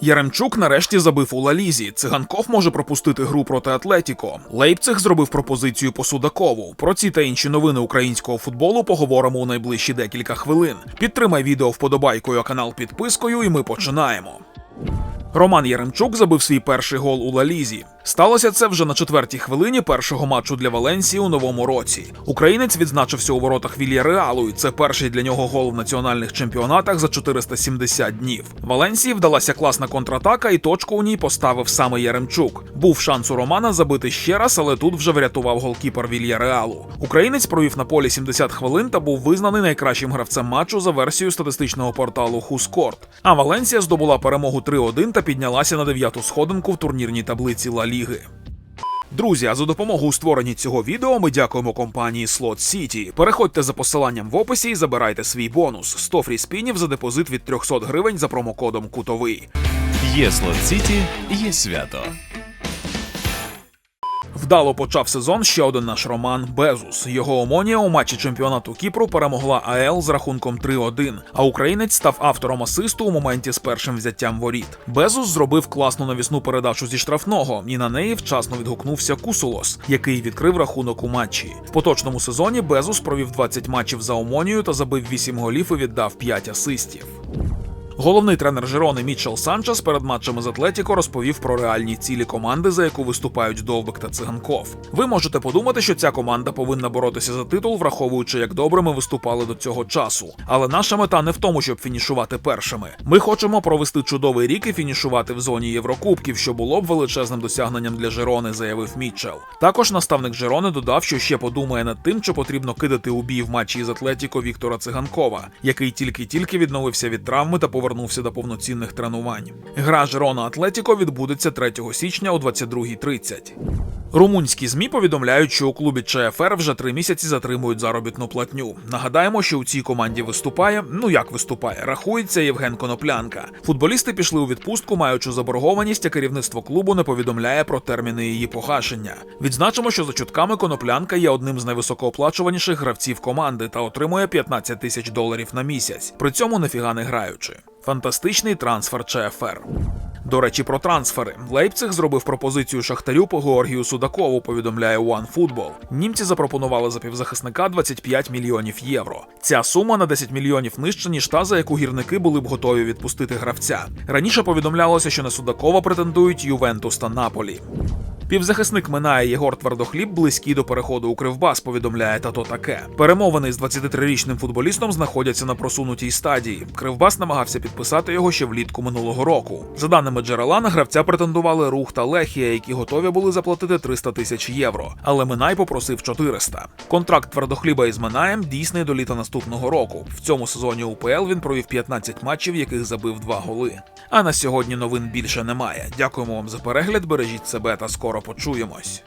Яремчук нарешті забив у Лалізі. Циганков може пропустити гру проти Атлетіко. Лейпциг зробив пропозицію по Судакову. Про ці та інші новини українського футболу поговоримо у найближчі декілька хвилин. Підтримай відео вподобайкою, а канал підпискою, і ми починаємо. Роман Яремчук забив свій перший гол у Лалізі. Сталося це вже на четвертій хвилині першого матчу для Валенсії у новому році. Українець відзначився у воротах Вільяреалу, і це перший для нього гол в національних чемпіонатах за 470 днів. Валенсії вдалася класна контратака, і точку у ній поставив саме Яремчук. Був шанс у Романа забити ще раз, але тут вже врятував голкіпер Вільяреалу. Українець провів на полі 70 хвилин та був визнаний найкращим гравцем матчу за версією статистичного порталу Хускорт. А Валенсія здобула перемогу 3-1 та піднялася на дев'яту сходинку в турнірній таблиці Ла Ліги. Друзі, а за допомогою у створенні цього відео ми дякуємо компанії Slot City. Переходьте за посиланням в описі і забирайте свій бонус 100 фріспінів за депозит від 300 гривень за промокодом Кутовий. Є Слот Сіті, є свято. Вдало почав сезон ще один наш Роман Безус. Його омонія у матчі чемпіонату Кіпру перемогла АЕЛ з рахунком 3-1, а українець став автором асисту у моменті з першим взяттям воріт. Безус зробив класну навісну передачу зі штрафного, і на неї вчасно відгукнувся Кусулос, який відкрив рахунок у матчі. В поточному сезоні Безус провів 20 матчів за омонію та забив 8 голів і віддав 5 асистів. Головний тренер Жирони Мітчел Санчес перед матчами з Атлетіко розповів про реальні цілі команди, за яку виступають Довбик та Циганков. Ви можете подумати, що ця команда повинна боротися за титул, враховуючи, як добре ми виступали до цього часу. Але наша мета не в тому, щоб фінішувати першими. Ми хочемо провести чудовий рік і фінішувати в зоні Єврокубків, що було б величезним досягненням для Жирони, заявив Мітчел. Також наставник Жирони додав, що ще подумає над тим, що потрібно кидати у бій в матчі із Атлетіко Віктора Циганкова, який тільки-тільки відновився від травми та повернувся до повноцінних тренувань. Гра Жерона Атлетіко відбудеться 3 січня о 22.30. Румунські змі повідомляють, що у клубі ЧФР вже три місяці затримують заробітну платню. Нагадаємо, що у цій команді виступає. Ну як виступає, рахується Євген Коноплянка. Футболісти пішли у відпустку, маючи заборгованість, а керівництво клубу не повідомляє про терміни її погашення. Відзначимо, що за чутками Коноплянка є одним з найвисокооплачуваніших гравців команди та отримує 15 тисяч доларів на місяць. При цьому нефіга не граючи. Фантастичний трансфер ЧФР. До речі, про трансфери. Лейпциг зробив пропозицію Шахтарю по Георгію Судакову, повідомляє OneFootball. Німці запропонували за півзахисника 25 мільйонів євро. Ця сума на 10 мільйонів нижче, ніж та, за яку гірники були б готові відпустити гравця. Раніше повідомлялося, що на Судакова претендують Ювентус та Наполі. Півзахисник минає Єгор Твердохліб близький до переходу у Кривбас, повідомляє тато таке. Перемовини з 23-річним футболістом знаходяться на просунутій стадії. Кривбас намагався підписати його ще влітку минулого року. За даними джерела, на гравця претендували рух та Лехія, які готові були заплатити 300 тисяч євро. Але Минай попросив 400. Контракт твердохліба із Минаєм дійсний до літа наступного року. В цьому сезоні УПЛ він провів 15 матчів, яких забив 2 голи. А на сьогодні новин більше немає. Дякуємо вам за перегляд. Бережіть себе та скоро почуємось.